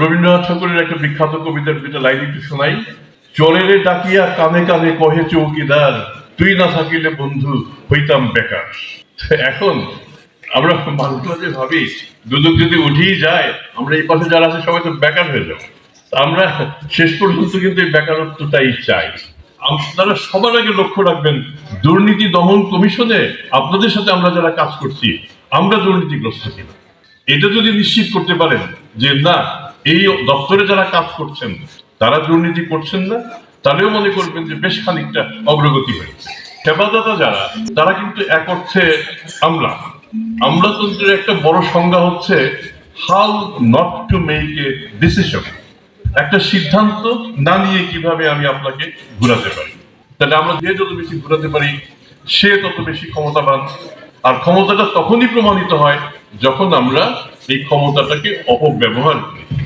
রবীন্দ্রনাথ ঠাকুরের একটা বিখ্যাত কবিতার দুটা লাইন একটু শোনাই। চলেরে ডাকিয়া কানে কানে কহে চৌকিদার, তুই না থাকিলে বন্ধু হইতাম বেকার। এখন আমরা মাঝে মাঝে ভাবি, দুদক যদি উঠেই যায়, আমরা এই পাশে যারা আছে সবাই তো বেকার হয়ে যাব। আমরা শেষ পর্যন্ত কিন্তু এই বেকারত্বটাই চাই। আপনারা সবার আগে লক্ষ্য রাখবেন, দুর্নীতি দমন কমিশনে আপনাদের সাথে আমরা যারা কাজ করছি, আমরা দুর্নীতিগ্রস্ত কিনা। এটা যদি নিশ্চিত করতে পারেন যে না এই দপ্তরে যারা কাজ করছেন, তারা দুর্নীতি করছেন না, তাহলেও মনে করবেন যে বেশ খানিকটা অগ্রগতি হয়েছে। সেবাদাতা যারা, তারা কিন্তু এক অর্থে আমলা। আমলাতন্ত্রের একটা বড় সংজ্ঞা হচ্ছে how not to make a decision একটা সিদ্ধান্ত না নিয়ে কীভাবে আমি আপনাকে ঘুরাতে পারি। তাহলে আমরা যে যত বেশি ঘুরাতে পারি, সে তত বেশি ক্ষমতাবান। আর ক্ষমতাটা তখনই প্রমাণিত হয় যখন আমরা এই ক্ষমতাটাকে অপব্যবহার করি।